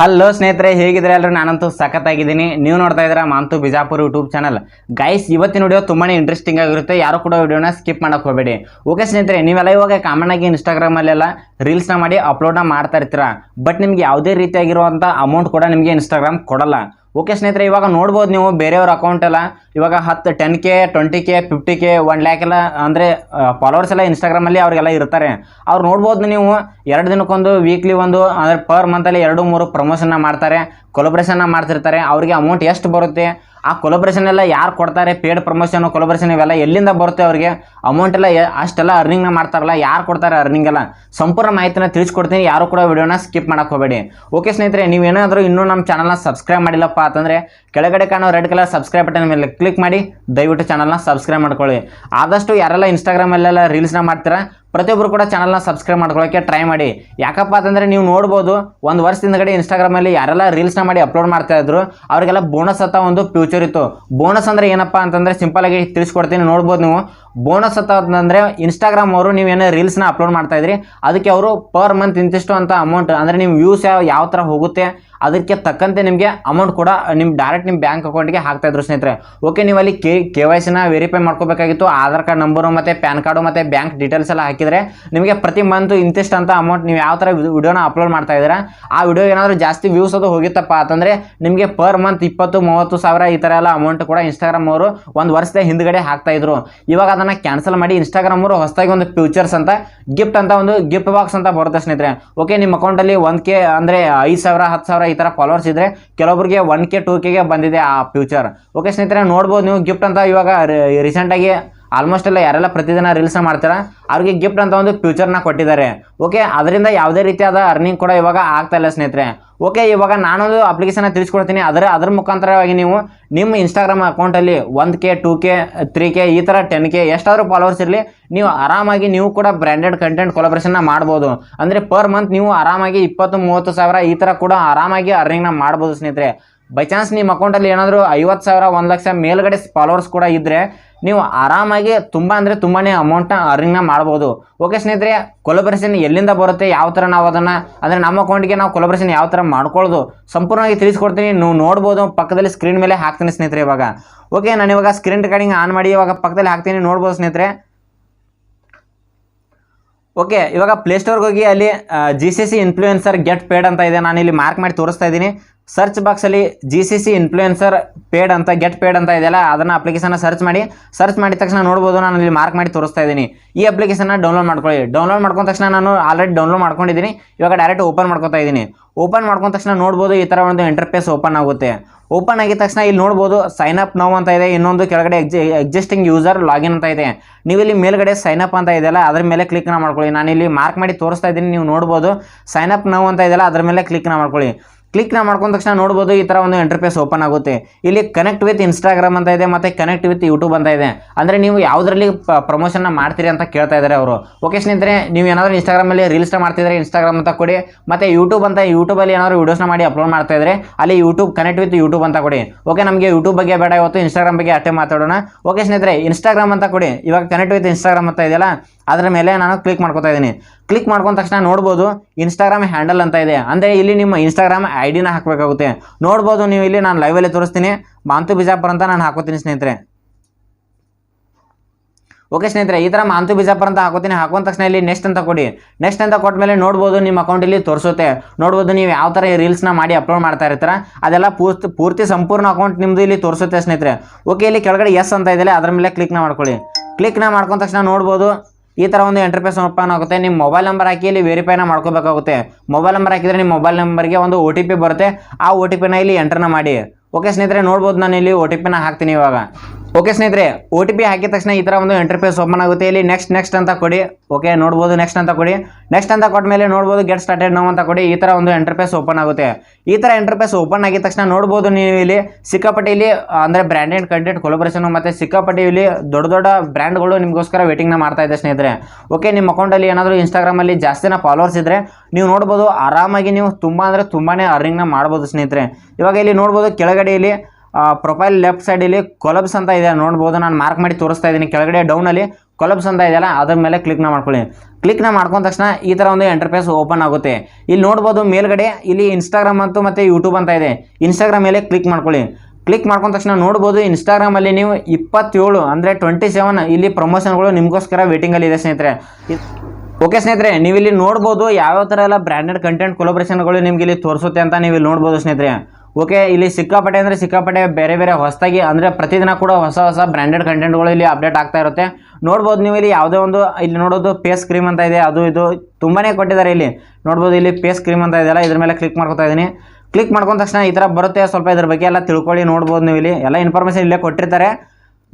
Hello ಸ್ನೇಹಿತರೆ ಹೇಗಿದ್ರೆ ಎಲ್ಲರೂ? ನಾನಂತೂ ಸಖತ್ತಾಗಿದ್ದೀನಿ. ನೀವು ನೋಡ್ತಾ ಇದ್ದೀರಾ Manthu Bijapur YouTube channel guys ಇವತ್ತಿನ ವಿಡಿಯೋ ತುಂಬಾ ಇಂಟ್ರೆಸ್ಟಿಂಗ್ ಆಗಿರುತ್ತೆ. ಯಾರು ಕೂಡ ವಿಡಿಯೋನ ಸ್ಕಿಪ್ ಮಾಡಕ್ ಹೋಗಬೇಡಿ. ಓಕೆ ಸ್ನೇಹಿತರೆ, ನೀವೆಲ್ಲ ಇವಾಗ ಕಾಮನ್ ಆಗಿ ಇನ್ಸ್ಟಾಗ್ರಾಮಲ್ಲೆಲ್ಲ ರೀಲ್ಸ್ನ ಮಾಡಿ ಅಪ್ಲೋಡ್ನ ಮಾಡ್ತಾ ಇರ್ತೀರಾ? ಬಟ್ ನಿಮ್ಗೆ ಯಾವುದೇ ರೀತಿಯಾಗಿರುವಂಥ ಅಮೌಂಟ್ ಕೂಡ ನಿಮಗೆ ಇನ್ಸ್ಟಾಗ್ರಾಮ್ ಕೊಡಲ್ಲ. ಓಕೆ ಸ್ನೇಹಿತರೆ, ಇವಾಗ ನೋಡ್ಬೋದು ನೀವು ಬೇರೆಯವ್ರ ಅಕೌಂಟ್ ಎಲ್ಲ. ಇವಾಗ ಹತ್ತು ten K twenty K fifty K one lakh ಎಲ್ಲ, ಅಂದರೆ ಫಾಲೋವರ್ಸ್ ಎಲ್ಲ ಇನ್ಸ್ಟಾಗ್ರಾಮಲ್ಲಿ ಅವ್ರಿಗೆಲ್ಲ ಇರ್ತಾರೆ. ಅವ್ರು ನೋಡ್ಬೋದು ನೀವು, ಎರಡು ದಿನಕ್ಕೊಂದು ವೀಕ್ಲಿ ಒಂದು, ಅಂದರೆ ಪರ್ ಮಂತಲ್ಲಿ ಎರಡು ಮೂರು ಪ್ರಮೋಷನ್ನ ಮಾಡ್ತಾರೆ ಕೊಲಬ್ರೇಷನ್ನ ಮಾಡ್ತಿರ್ತಾರೆ. ಅವರಿಗೆ ಅಮೌಂಟ್ ಎಷ್ಟು ಬರುತ್ತೆ? ಆ ಕೊಲಬ್ರೇಷನ್ ಎಲ್ಲ ಯಾರು ಕೊಡ್ತಾರೆ? ಪೇಡ್ ಪ್ರಮೋಷನ್ ಕೊಲಬ್ರೇಷನ್ ಇವೆಲ್ಲ ಎಲ್ಲಿಂದ ಬರುತ್ತೆ ಅವರಿಗೆ? ಅಮೌಂಟ್ ಎಲ್ಲ ಅಷ್ಟೆಲ್ಲ ಅರ್ನಿಂಗ್ನ ಮಾಡ್ತಾರಲ್ಲ, ಯಾರು ಕೊಡ್ತಾರೆ ಅರ್ನಿಂಗ್ ಎಲ್ಲ? ಸಂಪೂರ್ಣ ಮಾಹಿತಿನ ತಿಳಿಸ್ಕೊಡ್ತೀನಿ, ಯಾರು ಕೂಡ ವಿಡಿಯೋನ ಸ್ಕಿಪ್ ಮಾಡಕ್ಕೆ ಹೋಗಬೇಡಿ. ಓಕೆ ಸ್ನೇಹಿತರೆ, ನೀವು ಏನಾದರೂ ಇನ್ನೂ ನಮ್ಮ ಚಾನಲ್ನ ಸಬ್ಸ್ಕ್ರೈಬ್ ಮಾಡಿಲ್ಲಪ್ಪ ಅಂತಂದರೆ, ಕೆಳಗಡೆ ಕಾಣೋ ರೆಡ್ ಕಲರ್ ಸಬ್ಸ್ಕ್ರೈಬ್ ಬಟನ್ ಮೇಲೆ ಕ್ಲಿಕ್ ಮಾಡಿ, ದಯವಿಟ್ಟು ಚಾನಲ್ನ ಸಬ್ಸ್ಕ್ರೈಬ್ ಮಾಡ್ಕೊಳ್ಳಿ. ಆದಷ್ಟು ಯಾರೆಲ್ಲ ಇನ್ಸ್ಟಾಗ್ರಾಮಲ್ಲೆಲ್ಲ ರೀಲ್ಸ್ನ ಮಾಡ್ತೀರಾ ಪ್ರತಿಯೊಬ್ಬರು ಕೂಡ ಚಾನಲ್ನ ಸಬ್ಸ್ಕ್ರೈಬ್ ಮಾಡ್ಕೊಳ್ಳೋಕ್ಕೆ ಟ್ರೈ ಮಾಡಿ. ಯಾಕಪ್ಪ ಅಂತಂದರೆ ನೀವು ನೋಡ್ಬೋದು, ಒಂದು ವರ್ಷದಿಂದ ಕಡೆ ಇನ್ಸ್ಟಾಗ್ರಾಮಲ್ಲಿ ಯಾರೆಲ್ಲ ರೀಲ್ಸ್ನ ಮಾಡಿ ಅಪ್ಲೋಡ್ ಮಾಡ್ತಾ ಇದ್ರು, ಅವರಿಗೆಲ್ಲ ಬೋನಸ್ ಅಂತ ಒಂದು ಫ್ಯೂಚರ್ ಇತ್ತು. ಬೋನಸ್ ಅಂದರೆ ಏನಪ್ಪ ಅಂತಂದರೆ ಸಿಂಪಲಾಗಿ ತಿಳಿಸ್ಕೊಡ್ತೀನಿ, ನೋಡ್ಬೋದು ನೀವು. ಬೋನಸ್ ಅಂತ ಅಂತಂದರೆ ಇನ್ಸ್ಟಾಗ್ರಾಮ್ ಅವರು ನೀವು ಏನೋ ರೀಲ್ಸ್ನ ಅಪ್ಲೋಡ್ ಮಾಡ್ತಾಯಿದ್ರಿ ಅದಕ್ಕೆ ಅವರು ಪರ್ ಮಂತ್ ಇಂತಿಷ್ಟು ಅಂತ ಅಮೌಂಟ್ ಅಂದರೆ ನಿಮ್ಮ ವ್ಯೂಸ್ ಯಾವ ಯಾವ ಥರ ಹೋಗುತ್ತೆ ಅದಕ್ಕೆ ತಕ್ಕಂತೆ ನಿಮಗೆ ಅಮೌಂಟ್ ಕೂಡ ನಿಮ್ಮ ಡೈರೆಕ್ಟ್ ನಿಮ್ಮ ಬ್ಯಾಂಕ್ ಅಕೌಂಟ್ಗೆ ಹಾಕ್ತಾ ಇದ್ರು ಸ್ನೇಹಿತರೆ. ಓಕೆ ನೀವು ಅಲ್ಲಿ ಕೆ ಕೆ ವೈ ಸಿನ ವೆರಿಫೈ ಮಾಡ್ಕೋಬೇಕಾಗಿತ್ತು. ಆಧಾರ್ ಕಾರ್ಡ್ ನಂಬರು ಮತ್ತು ಪ್ಯಾನ್ ಕಾರ್ಡು ಮತ್ತು ಬ್ಯಾಂಕ್ ಡೀಟೇಲ್ಸ್ ಎಲ್ಲ ಹಾಕಿದರೆ ನಿಮಗೆ ಪ್ರತಿ ಮಂತ್ ಇಂತಿಷ್ಟು ಅಂತ ಅಮೌಂಟ್ ನೀವು ಯಾವ ಥರ ವಿಡಿಯೋನ ಅಪ್ಲೋಡ್ ಮಾಡ್ತಾ ಇದ್ದೀರ, ಆ ವಿಡಿಯೋ ಏನಾದರೂ ಜಾಸ್ತಿ ವ್ಯೂಸ್ ಅದು ಹೋಗಿತ್ತಪ್ಪ ಅಂತಂದರೆ ನಿಮಗೆ ಪರ್ ಮಂತ್ ಇಪ್ಪತ್ತು, ಮೂವತ್ತು ಸಾವಿರ ಈ ಥರ ಎಲ್ಲ ಅಮೌಂಟ್ ಕೂಡ ಇನ್ಸ್ಟಾಗ್ರಾಮ್ ಅವರು ಒಂದು ವರ್ಷದ ಹಿಂದ್ಗಡೆ ಹಾಕ್ತಾ ಇದ್ರು. ಇವಾಗ ಅದನ್ನು ಕ್ಯಾನ್ಸಲ್ ಮಾಡಿ ಇನ್ಸ್ಟಾಗ್ರಾಮ್ ಅವರು ಹೊಸದಾಗಿ ಒಂದು ಫ್ಯೂಚರ್ಸ್ ಅಂತ ಗಿಫ್ಟ್ ಅಂತ ಒಂದು ಗಿಫ್ಟ್ ಬಾಕ್ಸ್ ಅಂತ ಬರುತ್ತೆ ಸ್ನೇಹಿತರೆ. ಓಕೆ ನಿಮ್ಮ ಅಕೌಂಟಲ್ಲಿ ಒಂದು ಕೆ ಅಂದರೆ ಐದು ಸಾವಿರ, ಹತ್ತು ಸಾವಿರ ಈ ಥರ ಫಾಲೋವರ್ಸ್ ಇದ್ದರೆ ಕೆಲವೊಬ್ಬರಿಗೆ ಒನ್ ಕೆ ಟೂ ಕೆಗೆ ಬಂದಿದೆ ಆ ಫ್ಯೂಚರ್ ಓಕೆ ಸ್ನೇಹಿತರೆ, ನೋಡ್ಬೋದು ನೀವು ಗಿಫ್ಟ್ ಅಂತ ಇವಾಗ ರೀಸೆಂಟಾಗಿ ಆಲ್ಮೋಸ್ಟ್ ಎಲ್ಲ ಯಾರೆಲ್ಲ ಪ್ರತಿದಿನ ರೀಲ್ಸ್ನ ಮಾಡ್ತಾರ, ಅವ್ರಿಗೆ ಗಿಫ್ಟ್ ಅಂತ ಒಂದು ಫ್ಯೂಚರ್ನ ಕೊಟ್ಟಿದ್ದಾರೆ. ಓಕೆ ಅದರಿಂದ ಯಾವುದೇ ರೀತಿಯಾದ ಅರ್ನಿಂಗ್ ಕೂಡ ಇವಾಗ ಆಗ್ತಾ ಇಲ್ಲ ಸ್ನೇಹಿತರೆ. ಓಕೆ ಇವಾಗ ನಾನೊಂದು ಅಪ್ಲಿಕೇಶನ್ ತಿಳಿಸ್ಕೊಡ್ತೀನಿ. ಅದರ, ಅದ್ರ ಮುಖಾಂತರವಾಗಿ ನೀವು ನಿಮ್ಮ ಇನ್ಸ್ಟಾಗ್ರಾಮ್ ಅಕೌಂಟಲ್ಲಿ ಒಂದು K two K three K ಈ ಥರ ಟೆನ್ ಕೆ ಎಷ್ಟಾದರೂ ಫಾಲೋವರ್ಸ್ ಇರಲಿ, ನೀವು ಆರಾಮಾಗಿ ನೀವು ಕೂಡ ಬ್ರ್ಯಾಂಡೆಡ್ ಕಂಟೆಂಟ್ ಕೊಲಾಬ್ರೇಷನ್ನ ಮಾಡ್ಬೋದು. ಅಂದರೆ ಪರ್ ಮಂತ್ ನೀವು ಆರಾಮಾಗಿ ಇಪ್ಪತ್ತು, ಮೂವತ್ತು ಸಾವಿರ ಈ ಥರ ಕೂಡ ಆರಾಮಾಗಿ ಅರ್ನಿಂಗ್ನ ಮಾಡ್ಬೋದು ಸ್ನೇಹಿತರೆ. ಬೈ ಚಾನ್ಸ್ ನಿಮ್ಮ ಅಕೌಂಟಲ್ಲಿ ಏನಾದರೂ ಐವತ್ತು ಸಾವಿರ, ಒಂದು ಲಕ್ಷ ಮೇಲ್ಗಡೆ ಫಾಲೋವರ್ಸ್ ಕೂಡ ಇದ್ದರೆ ನೀವು ಆರಾಮಾಗಿ ತುಂಬ ಅಂದರೆ ತುಂಬಾ ಅಮೌಂಟ್ನ ಅರ್ನಿಂಗ್ನ ಮಾಡ್ಬೋದು. ಓಕೆ ಸ್ನೇಹಿತರೆ ಕೊಲಬ್ರೇಷನ್ ಎಲ್ಲಿಂದ ಬರುತ್ತೆ, ಯಾವ ಥರ ನಾವು ಅದನ್ನು, ಅಂದರೆ ನಮ್ಮ ಅಕೌಂಟ್ಗೆ ನಾವು ಕೊಲಬ್ರೇಷನ್ ಯಾವ ಥರ ಮಾಡ್ಕೊಳ್ಳೋದು ಸಂಪೂರ್ಣವಾಗಿ ತಿಳಿಸ್ಕೊಡ್ತೀನಿ. ನೀವು ನೋಡ್ಬೋದು, ಪಕ್ಕದಲ್ಲಿ ಸ್ಕ್ರೀನ್ ಮೇಲೆ ಹಾಕ್ತೀನಿ ಸ್ನೇಹಿತರೆ ಇವಾಗ. ಓಕೆ ನಾನು ಇವಾಗ ಸ್ಕ್ರೀನ್ ರೆಕಾರ್ಡಿಂಗ್ ಆನ್ ಮಾಡಿ, ಇವಾಗ ಪಕ್ಕದಲ್ಲಿ ಹಾಕ್ತೀನಿ, ನೋಡ್ಬೋದು ಸ್ನೇಹಿತರೆ. ಓಕೆ ಇವಾಗ ಪ್ಲೇಸ್ಟೋರ್ಗೆ ಹೋಗಿ ಅಲ್ಲಿ G C C influencer get paid ಅಂತ ಇದೆ. ನಾನು ಇಲ್ಲಿ ಮಾರ್ಕ್ ಮಾಡಿ ತೋರಿಸ್ತಾ ಇದ್ದೀನಿ. ಸರ್ಚ್ ಬಾಕ್ಸಲ್ಲಿ G C C influencer paid ಅಂತ ಗೆಟ್ ಪೇಡ್ ಅಂತ ಇದೆಯಲ್ಲ, ಅದನ್ನು ಅಪ್ಲಿಕೇಶನ್ನ ಸರ್ಚ್ ಮಾಡಿ. ಸರ್ಚ್ ಮಾಡಿದ ತಕ್ಷಣ ನೋಡ್ಬೋದು, ನಾನು ಇಲ್ಲಿ ಮಾರ್ಕ್ ಮಾಡಿ ತೋರಿಸ್ತಾ ಇದ್ದೀನಿ. ಈ ಅಪ್ಲಿಕೇಶನ್ನ ಡೌನ್ಲೋಡ್ ಮಾಡ್ಕೊಳ್ಳಿ. ಡೌನ್ಲೋಡ್ ಮಾಡ್ಕೊಂಡ ತಕ್ಷಣ ನಾನು ಆಲ್ರೆಡಿ ಡೌನ್ಲೋಡ್ ಮಾಡ್ಕೊಂಡಿದ್ದೀನಿ. ಇವಾಗ ಡೈರೆಕ್ಟ್ ಓಪನ್ ಮಾಡ್ಕೊತಾ ಇದ್ದೀನಿ. ಓಪನ್ ಮಾಡ್ಕೊಂಡ ತಕ್ಷಣ ನೋಡ್ಬೋದು, ಈ ಥರ ಒಂದು ಇಂಟರ್ಫೇಸ್ ಓಪನ್ ಆಗುತ್ತೆ. ಓಪನ್ ಆಗಿದ ತಕ್ಷಣ ಇಲ್ಲಿ ನೋಡ್ಬೋದು ಸೈನ್ ಅಪ್ ನೌ ಅಂತ ಇದೆ. ಇನ್ನೊಂದು ಕೆಳಗಡೆ ಎಕ್ಸಿಸ್ಟಿಂಗ್ ಯೂಸರ್ ಲಾಗಿನ್ ಅಂತ ಇದೆ. ನೀವು ಇಲ್ಲಿ ಮೇಲ್ಗಡೆ ಸೈನ್ ಅಪ್ ಅಂತ ಇದೆಯಲ್ಲ, ಅದ್ರ ಮೇಲೆ ಕ್ಲಿಕ್ನ ಮಾಡ್ಕೊಳ್ಳಿ. ನಾನು ಇಲ್ಲಿ ಮಾರ್ಕ್ ಮಾಡಿ ತೋರಿಸ್ತಾ ಇದ್ದೀನಿ, ನೀವು ನೋಡ್ಬೋದು. ಸೈನ್ ಅಪ್ ನೌ ಅಂತ ಇದೆಯಲ್ಲ, ಅದ್ರ ಮೇಲೆ ಕ್ಲಿಕ್ನ ಮಾಡ್ಕೊಳ್ಳಿ. ಕ್ಲಿಕ್ನ ಮಾಡ್ಕೊಂಡ ತಕ್ಷಣ ನೋಡ್ಬೋದು ಈ ಥರ ಒಂದು ಇಂಟರ್ಫೇಸ್ ಓಪನ್ ಆಗುತ್ತೆ. ಇಲ್ಲಿ ಕನೆಕ್ಟ್ ವಿತ್ ಇನ್ಸ್ಟಾಗ್ರಾಮ್ ಅಂತ ಇದೆ, ಮತ್ತು ಕನೆಕ್ಟ್ ವಿತ್ ಯೂಟ್ಯೂಬ್ ಅಂತ ಇದೆ. ಅಂದರೆ ನೀವು ಯಾವುದರಲ್ಲಿ ಪ್ರಮೋಷನ್ನ ಮಾಡ್ತೀರಿ ಅಂತ ಕೇಳ್ತಾ ಇದ್ದಾರೆ ಅವರು. ಓಕೆ ಸ್ನೇಹಿತರೆ, ನೀವು ಏನಾದರೂ ಇನ್ಸ್ಟಾಗ್ರಾಮಲ್ಲಿ ರೀಲ್ಸ್ನ ಮಾಡ್ತಿದ್ರೆ ಇನ್ಸ್ಟಾಗ್ರಾಮ್ ಅಂತ ಕೊಡಿ, ಮತ್ತು ಯೂಟ್ಯೂಬ್ ಅಂತ ಯೂಟ್ಯೂಬಲ್ಲಿ ಏನಾದರೂ ವೀಡಿಯೋಸ್ನ ಮಾಡಿ ಅಪ್ಲೋಡ್ ಮಾಡ್ತಾ ಇದ್ರೆ, ಅಲ್ಲಿ ಯೂಟ್ಯೂಬ್ ಕನೆಕ್ಟ್ ವಿತ್ ಯೂಟ್ಯೂಬ್ ಅಂತ ಕೊಡಿ. ಓಕೆ ನಮಗೆ ಯೂಟ್ಯೂಬ್ ಬಗ್ಗೆ ಬೇಡ, ಇವತ್ತು ಇನ್ಸ್ಟಾಗ್ರಾಮ್ ಬಗ್ಗೆ ಅಷ್ಟೇ ಮಾತಾಡೋಣ. ಓಕೆ ಸ್ನೇಹಿತರೆ ಇನ್ಸ್ಟಾಗ್ರಾಮ್ ಅಂತ ಕೊಡಿ. ಇವಾಗ ಕನೆಕ್ಟ್ ವಿತ್ ಇನ್ಸ್ಟಾಗ್ರಾಮ್ ಅಂತ ಇದೆಯಲ್ಲ ಅದರ ಮೇಲೆ ನಾನು ಕ್ಲಿಕ್ ಮಾಡ್ಕೊತಾ ಇದ್ದೀನಿ. ಕ್ಲಿಕ್ ಮಾಡ್ಕೊಂಡ ತಕ್ಷಣ ನೋಡ್ಬೋದು ಇನ್ಸ್ಟಾಗ್ರಾಮ್ ಹ್ಯಾಂಡಲ್ ಅಂತ ಇದೆ. ಅಂದರೆ ಇಲ್ಲಿ ನಿಮ್ಮ ಇನ್ಸ್ಟಾಗ್ರಾಮ್ ಐ ಡಿನ ಹಾಕಬೇಕಾಗುತ್ತೆ. ನೋಡ್ಬೋದು ನೀವು ಇಲ್ಲಿ ನಾನು ಲೈವಲ್ಲಿ ತೋರಿಸ್ತೀನಿ. ಮಾಂತು ಬಿಜಾಪುರ ಅಂತ ನಾನು ಹಾಕೋತೀನಿ ಸ್ನೇಹಿತರೆ. ಓಕೆ ಸ್ನೇಹಿತರೆ, ಈ ಥರ ಮಾಂತು ಬಿಜಾಪುರ ಅಂತ ಹಾಕೋತೀನಿ. ಹಾಕೊಂಡ ತಕ್ಷಣ ಇಲ್ಲಿ ನೆಕ್ಸ್ಟ್ ಅಂತ ಕೊಡಿ. ನೆಕ್ಸ್ಟ್ ಅಂತ ಕೊಟ್ಟ ಮೇಲೆ ನೋಡ್ಬೋದು ನಿಮ್ಮ ಅಕೌಂಟಲ್ಲಿ ತೋರಿಸುತ್ತೆ ನೋಡ್ಬೋದು ನೀವು ಯಾವ ಥರ ರೀಲ್ಸ್ನ ಮಾಡಿ ಅಪ್ಲೋಡ್ ಮಾಡ್ತಾ ಇರ್ತೀರ. ಅದೆಲ್ಲ ಪೂರ್ತಿ ಪೂರ್ತಿ ಸಂಪೂರ್ಣ ಅಕೌಂಟ್ ನಿಮ್ಮದು ಇಲ್ಲಿ ತೋರಿಸುತ್ತೆ ಸ್ನೇಹಿತರೆ. ಓಕೆ ಇಲ್ಲಿ ಕೆಳಗಡೆ ಎಸ್ ಅಂತ ಇದೆಯಲ್ಲ, ಅದರ ಮೇಲೆ ಕ್ಲಿಕ್ನ ಮಾಡ್ಕೊಳ್ಳಿ. ಕ್ಲಿಕ್ನ ಮಾಡ್ಕೊಂಡ ತಕ್ಷಣ ನೋಡ್ಬೋದು. ಈ ಥರ ಒಂದು ಇಂಟರ್ಫೇಸ್ ಓಪನ್ ಆಗುತ್ತೆ. ನಿಮ್ಮ ಮೊಬೈಲ್ ನಂಬರ್ ಹಾಕಿ ಇಲ್ಲಿ ವೆರಿಫೈನ ಮಾಡ್ಕೋಬೇಕಾಗುತ್ತೆ. ಮೊಬೈಲ್ ನಂಬರ್ ಹಾಕಿದರೆ ನಿಮ್ಮ ಮೊಬೈಲ್ ನಂಬರ್ಗೆ ಒಂದು ಒ ಟಿ ಪಿ ಬರುತ್ತೆ. ಆ ಒ ಟಿ ಪಿನ ಇಲ್ಲಿ ಎಂಟ್ರನ್ನ ಮಾಡಿ. ಓಕೆ ಸ್ನೇಹಿತರೆ, ನೋಡ್ಬೋದು ನಾನು ಇಲ್ಲಿ ಒ ಟಿ ಪಿನ ಹಾಕ್ತೀನಿ ಇವಾಗ. ಓಕೆ ಸ್ನೇಹಿತರೆ ಒ ಟಿ ಪಿ ಹಾಕಿದ ತಕ್ಷಣ ಈ ಥರ ಒಂದು ಇಂಟರ್ಫೇಸ್ ಓಪನ್ ಆಗುತ್ತೆ. ಇಲ್ಲಿ ನೆಕ್ಸ್ಟ್ ನೆಕ್ಸ್ಟ್ ಅಂತ ಕೊಡಿ. ಓಕೆ ನೋಡ್ಬೋದು ನೆಕ್ಸ್ಟ್ ಅಂತ ಕೊಡಿ. ನೆಕ್ಸ್ಟ್ ಅಂತ ಕೊಟ್ಟ ಮೇಲೆ ನೋಡ್ಬೋದು ಗೆಟ್ ಸ್ಟಾರ್ಟೆಡ್ ನೋವು ಅಂತ ಕೊಡಿ. ಈ ಥರ ಒಂದು ಇಂಟರ್ಫೇಸ್ ಓಪನ್ ಆಗುತ್ತೆ. ಈ ಥರ ಇಂಟರ್ಫೇಸ್ ಓಪನ್ ಆಗಿದ ತಕ್ಷಣ ನೋಡ್ಬೋದು ನೀವು ಇಲ್ಲಿ ಸಿಕ್ಕಾಪಟ್ಟೆ ಇಲ್ಲಿ ಅಂದರೆ ಬ್ರ್ಯಾಂಡೆಡ್ ಕಂಟೆಂಟ್ ಕೊಲೊಬ್ರೇಷನ್ ಮತ್ತು ಸಿಕ್ಕಾಪಟ್ಟೆ ಇಲ್ಲಿ ದೊಡ್ಡ ದೊಡ್ಡ ಬ್ರ್ಯಾಂಡ್ಗಳು ನಿಮಗೋಸ್ಕರ ವೇಟಿಂಗ್ನ ಮಾಡ್ತಾ ಇದೆ ಸ್ನೇಹಿತರೆ. ಓಕೆ ನಿಮ್ಮ ಅಕೌಂಟಲ್ಲಿ ಏನಾದರೂ ಇನ್ಸ್ಟಾಗ್ರಾಮಲ್ಲಿ ಜಾಸ್ತಿನ ಫಾಲೋವರ್ಸ್ ಇದ್ದರೆ ನೀವು ನೋಡ್ಬೋದು, ಆರಾಮಾಗಿ ನೀವು ತುಂಬ ಅಂದರೆ ತುಂಬಾ ಅರ್ನಿಂಗ್ನ ಮಾಡ್ಬೋದು ಸ್ನೇಹಿತರೆ. ಇವಾಗ ಇಲ್ಲಿ ನೋಡ್ಬೋದು, ಕೆಳಗಡೆ ಇಲ್ಲಿ ಪ್ರೊಫೈಲ್ ಲೆಫ್ಟ್ ಸೈಡಲ್ಲಿ ಕೊಲಬ್ಸ್ ಅಂತ ಇದೆ, ನೋಡ್ಬೋದು, ನಾನು ಮಾರ್ಕ್ ಮಾಡಿ ತೋರಿಸ್ತಾ ಇದ್ದೀನಿ ಕೆಳಗಡೆ ಡೌನಲ್ಲಿ ಕೊಲಬ್ಸ್ ಅಂತ ಇದೆಯಲ್ಲ, ಅದ್ರ ಮೇಲೆ ಕ್ಲಿಕ್ನ ಮಾಡ್ಕೊಳ್ಳಿ. ಕ್ಲಿಕ್ನ ಮಾಡ್ಕೊಂಡ ತಕ್ಷಣ ಈ ಥರ ಒಂದು ಎಂಟರ್ಫೇಸ್ ಓಪನ್ ಆಗುತ್ತೆ. ಇಲ್ಲಿ ನೋಡ್ಬೋದು, ಮೇಲ್ಗಡೆ ಇಲ್ಲಿ ಇನ್ಸ್ಟಾಗ್ರಾಮ್ ಅಂತೂ ಮತ್ತು ಯೂಟ್ಯೂಬ್ ಅಂತ ಇದೆ. ಇನ್ಸ್ಟಾಗ್ರಾಮ್ ಮೇಲೆ ಕ್ಲಿಕ್ ಮಾಡ್ಕೊಳ್ಳಿ. ಕ್ಲಿಕ್ ಮಾಡ್ಕೊಂಡ ತಕ್ಷಣ ನೋಡ್ಬೋದು ಇನ್ಸ್ಟಾಗ್ರಾಮಲ್ಲಿ ನೀವು ಇಪ್ಪತ್ತೇಳು, ಅಂದರೆ ಟ್ವೆಂಟಿ ಸೆವೆನ್ ಇಲ್ಲಿ ಪ್ರಮೋಷನ್ಗಳು ನಿಮಗೋಸ್ಕರ ವೇಟಿಂಗಲ್ಲಿ ಇದೆ, ಸ್ನೇಹಿತರೆ. ಓಕೆ, ಸ್ನೇಹಿತರೆ ನೀವು ಇಲ್ಲಿ ನೋಡ್ಬೋದು, ಯಾವ್ಯಾವ ಥರ ಎಲ್ಲ ಬ್ರ್ಯಾಂಡೆಡ್ ಕಂಟೆಂಟ್ ಕೊಲೊಬ್ರೇಷನ್ಗಳು ನಿಮ್ಗೆ ಇಲ್ಲಿ ತೋರಿಸುತ್ತೆ ಅಂತ ನೀವು ಇಲ್ಲಿ ನೋಡ್ಬೋದು, ಸ್ನೇಹಿತರೆ. ಓಕೆ, ಇಲ್ಲಿ ಸಿಕ್ಕಾಪಟ್ಟೆ ಅಂದರೆ ಸಿಕ್ಕಾಪಟ್ಟೆ ಬೇರೆ ಬೇರೆ ಹೊಸದಾಗಿ, ಅಂದರೆ ಪ್ರತಿದಿನ ಕೂಡ ಹೊಸ ಹೊಸ ಬ್ರ್ಯಾಂಡೆಡ್ ಕಂಟೆಂಟ್ಗಳು ಇಲ್ಲಿ ಅಪ್ಡೇಟ್ ಆಗ್ತಾ ಇರುತ್ತೆ. ನೋಡ್ಬೋದು ನೀವು ಇಲ್ಲಿ ಯಾವುದೇ ಒಂದು, ಇಲ್ಲಿ ನೋಡೋದು ಫೇಸ್ ಕ್ರೀಮ್ ಅಂತ ಇದೆ, ಅದು ಇದು ತುಂಬಾ ಕೊಟ್ಟಿದ್ದಾರೆ ಇಲ್ಲಿ. ನೋಡ್ಬೋದು ಇಲ್ಲಿ ಫೇಸ್ ಕ್ರೀಮ್ ಅಂತ ಇದೆಯಲ್ಲ, ಇದ್ರ ಮೇಲೆ ಕ್ಲಿಕ್ ಮಾಡ್ಕೊತಾ ಇದ್ದೀನಿ. ಕ್ಲಿಕ್ ಮಾಡ್ಕೊಂಡ ತಕ್ಷಣ ಈ ಥರ ಬರುತ್ತೆ ಸ್ವಲ್ಪ ಇದ್ರ ಬಗ್ಗೆ ಎಲ್ಲ ತಿಳ್ಕೊಳ್ಳಿ, ನೋಡ್ಬೋದು ನೀವು ಇಲ್ಲಿ. ಎಲ್ಲ ಇನ್ಫಾರ್ಮೇಷನ್ ಇಲ್ಲೇ ಕೊಟ್ಟಿರ್ತಾರೆ.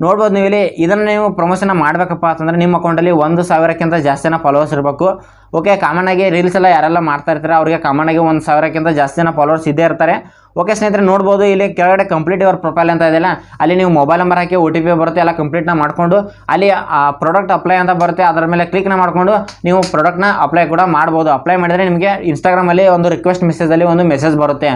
ನೋಡ್ಬೋದು ನೀವು ಇಲ್ಲಿ ಇದನ್ನು ನೀವು ಪ್ರಮೋಷನ್ ಮಾಡಬೇಕಪ್ಪ ಅಂತಂದರೆ ನಿಮ್ಮ ಅಕೌಂಟಲ್ಲಿ ಒಂದು ಸಾವಿರಕ್ಕಿಂತ ಜಾಸ್ತಿನ ಫಾಲೋವರ್ಸ್ ಇರಬೇಕು. ಓಕೆ ಕಾಮನ್ ಆಗಿ ರೀಲ್ಸ್ ಎಲ್ಲ ಯಾರೆಲ್ಲ ಮಾಡ್ತಾ ಇರ್ತಾರೆ ಅವರಿಗೆ ಕಾಮನ್ ಆಗಿ ಒಂದು ಸಾವಿರಕ್ಕಿಂತ ಜಾಸ್ತಿ ಜನ ಫಾಲೋವರ್ಸ್ ಇದ್ದೇ ಇರ್ತಾರೆ. ಓಕೆ ಸ್ನೇಹಿತರೆ, ನೋಡ್ಬೋದು ಇಲ್ಲಿ ಕೆಳಗಡೆ ಕಂಪ್ಲೀಟ್ ಯುವರ್ ಪ್ರೊಫೈಲ್ ಅಂತ ಇದೆಯಲ್ಲ ಅಲ್ಲಿ? ನೀವು ಮೊಬೈಲ್ ನಂಬರ್ ಹಾಕಿ ಒ ಟಿ ಪಿ ಬರುತ್ತೆ, ಎಲ್ಲ ಕಂಪ್ಲೀಟ್ನ ಮಾಡಿಕೊಂಡು, ಅಲ್ಲಿ, ಆ ಪ್ರಾಡಕ್ಟ್ ಅಪ್ಲೈ ಅಂತ ಬರುತ್ತೆ, ಅದರ ಮೇಲೆ ಕ್ಲಿಕ್ನ ಮಾಡಿಕೊಂಡು ನೀವು ಪ್ರಾಡಕ್ಟ್ನ ಅಪ್ಲೈ ಕೂಡ ಮಾಡ್ಬೋದು. ಅಪ್ಲೈ ಮಾಡಿದರೆ ನಿಮಗೆ ಇನ್ಸ್ಟಾಗ್ರಾಮಲ್ಲಿ ಒಂದು ರಿಕ್ವೆಸ್ಟ್ ಮೆಸೇಜಲ್ಲಿ ಒಂದು ಮೆಸೇಜ್ ಬರುತ್ತೆ.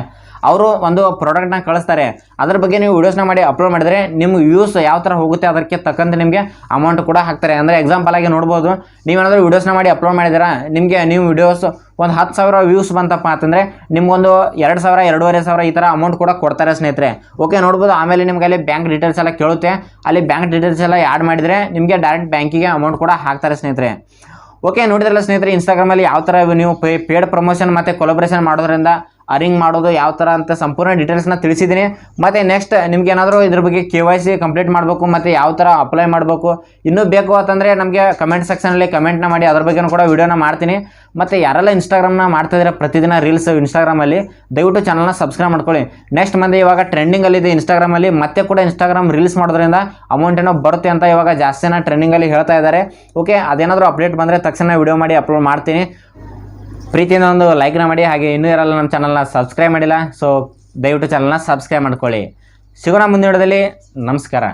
ಅವರು ಒಂದು ಪ್ರಾಡಕ್ಟ್ನ ಕಳಿಸ್ತಾರೆ. ಅದ್ರ ಬಗ್ಗೆ ನೀವು ವೀಡಿಯೋಸ್ನ ಮಾಡಿ ಅಪ್ಲೋಡ್ ಮಾಡಿದರೆ ನಿಮ್ಮ ವ್ಯೂಸ್ ಯಾವ ಥರ ಹೋಗುತ್ತೆ ಅದಕ್ಕೆ ತಕ್ಕಂತೆ ನಿಮಗೆ ಅಮೌಂಟ್ ಕೂಡ ಹಾಕ್ತಾರೆ. ಅಂದರೆ ಎಕ್ಸಾಂಪಲ್ ಆಗಿ ನೋಡ್ಬೋದು ನೀವೇನಾದರೂ ವೀಡಿಯೋಸ್ನ ಮಾಡಿ ಅಪ್ಲೋಡ್ ಮಾಡಿದ್ದೀರಾ, ನಿಮಗೆ ನೀವು ವಿಡಿಯೋಸ್ ಒಂದು ಹತ್ತು ಸಾವಿರ ವ್ಯೂಸ್ ಬಂತಪ್ಪ ಅಂತಂದರೆ ನಿಮಗೊಂದು ಎರಡು ಸಾವಿರ, ಎರಡೂವರೆ ಸಾವಿರ ಈ ಥರ ಅಮೌಂಟ್ ಕೂಡ ಕೊಡ್ತಾರೆ ಸ್ನೇಹಿತರೆ. ಓಕೆ ನೋಡ್ಬೋದು, ಆಮೇಲೆ ನಿಮಗೆ ಅಲ್ಲಿ ಬ್ಯಾಂಕ್ ಡೀಟೇಲ್ಸ್ ಎಲ್ಲ ಕೇಳುತ್ತೆ. ಅಲ್ಲಿ ಬ್ಯಾಂಕ್ ಡೀಟೇಲ್ಸ್ ಎಲ್ಲ ಆ್ಯಡ್ ಮಾಡಿದರೆ ನಿಮಗೆ ಡೈರೆಕ್ಟ್ ಬ್ಯಾಂಕಿಗೆ ಅಮೌಂಟ್ ಕೂಡ ಹಾಕ್ತಾರೆ ಸ್ನೇಹಿತರೆ. ಓಕೆ ನೋಡಿದ್ರಲ್ಲ ಸ್ನೇಹಿತರೆ ಇನ್ಸ್ಟಾಗ್ರಾಮಲ್ಲಿ ಯಾವ ಥರ ನೀವು ಪೇ ಪೇಡ್ ಪ್ರಮೋಷನ್ ಮತ್ತು ಕೊಲೊಬ್ರೇಷನ್ ಮಾಡೋದ್ರಿಂದ ಅರಿಂಗ್ ಮಾಡೋದು ಯಾವ ಥರ ಅಂತ ಸಂಪೂರ್ಣ ಡೀಟೇಲ್ಸ್ನ ತಿಳಿಸಿದ್ದೀನಿ ಮತ್ತು ನೆಕ್ಸ್ಟ್ ನಿಮ್ಗೆ ಏನಾದರೂ ಇದ್ರ ಬಗ್ಗೆ ಕೆ ವೈ ಸಿ ಕಂಪ್ಲೀಟ್ ಮಾಡಬೇಕು, ಮತ್ತು ಯಾವ ಥರ ಅಪ್ಲೈ ಮಾಡಬೇಕು, ಇನ್ನೂ ಬೇಕು ಅಂತಂದರೆ ನಮಗೆ ಕಮೆಂಟ್ ಸೆಕ್ಷನಲ್ಲಿ ಕಮೆಂಟ್ನ ಮಾಡಿ, ಅದ್ರ ಬಗ್ಗೆನೂ ಕೂಡ ವೀಡಿಯೋನ ಮಾಡ್ತೀನಿ. ಮತ್ತು ಯಾರೆಲ್ಲ ಇನ್ಸ್ಟಾಗ್ರಾಮ್ನ ಮಾಡ್ತಿದ್ದೀರಾ ಪ್ರತಿದಿನ ರೀಲ್ಸ್ ಇನ್ಸ್ಟಾಗ್ರಾಮಲ್ಲಿ ದಯವಿಟ್ಟು ಚಾನಲ್ನ ಸಬ್ಸ್ಕ್ರೈಬ್ ಮಾಡ್ಕೊಳ್ಳಿ. ನೆಕ್ಸ್ಟ್ ಮಂದಿ ಇವಾಗ ಟ್ರೆಂಡಿಂಗಲ್ಲಿದೆ ಇನ್ಸ್ಟಾಗ್ರಾಮಲ್ಲಿ ಮತ್ತೆ ಕೂಡ ಇನ್ಸ್ಟಾಗ್ರಾಮ್ ರೀಲ್ಸ್ ಮಾಡೋದ್ರಿಂದ ಅಮೌಂಟ್ ಏನೋ ಬರುತ್ತೆ ಅಂತ ಇವಾಗ ಜಾಸ್ತಿನ ಟ್ರೆಂಡಿಂಗಲ್ಲಿ ಹೇಳ್ತಾ ಇದ್ದಾರೆ. ಓಕೆ ಅದೇನಾದರೂ ಅಪ್ಡೇಟ್ ಬಂದರೆ ತಕ್ಷಣ ವಿಡಿಯೋ ಮಾಡಿ ಅಪ್ಲೋಡ್ ಮಾಡ್ತೀನಿ. ಪ್ರೀತಿಯಿಂದ ಒಂದು ಲೈಕ್ನ ಮಾಡಿ, ಹಾಗೆ ಇನ್ನೂ ಯಾರಲ್ಲ ನಮ್ಮ ಚಾನಲ್ನ ಸಬ್ಸ್ಕ್ರೈಬ್ ಮಾಡಿಲ್ಲ ಸೊ ದಯವಿಟ್ಟು ಚಾನಲ್ನ ಸಬ್ಸ್ಕ್ರೈಬ್ ಮಾಡ್ಕೊಳ್ಳಿ. ಸಿಗೋಣ ಮುಂದಿನ ವಿಡಿಯೋದಲ್ಲಿ. ನಮಸ್ಕಾರ.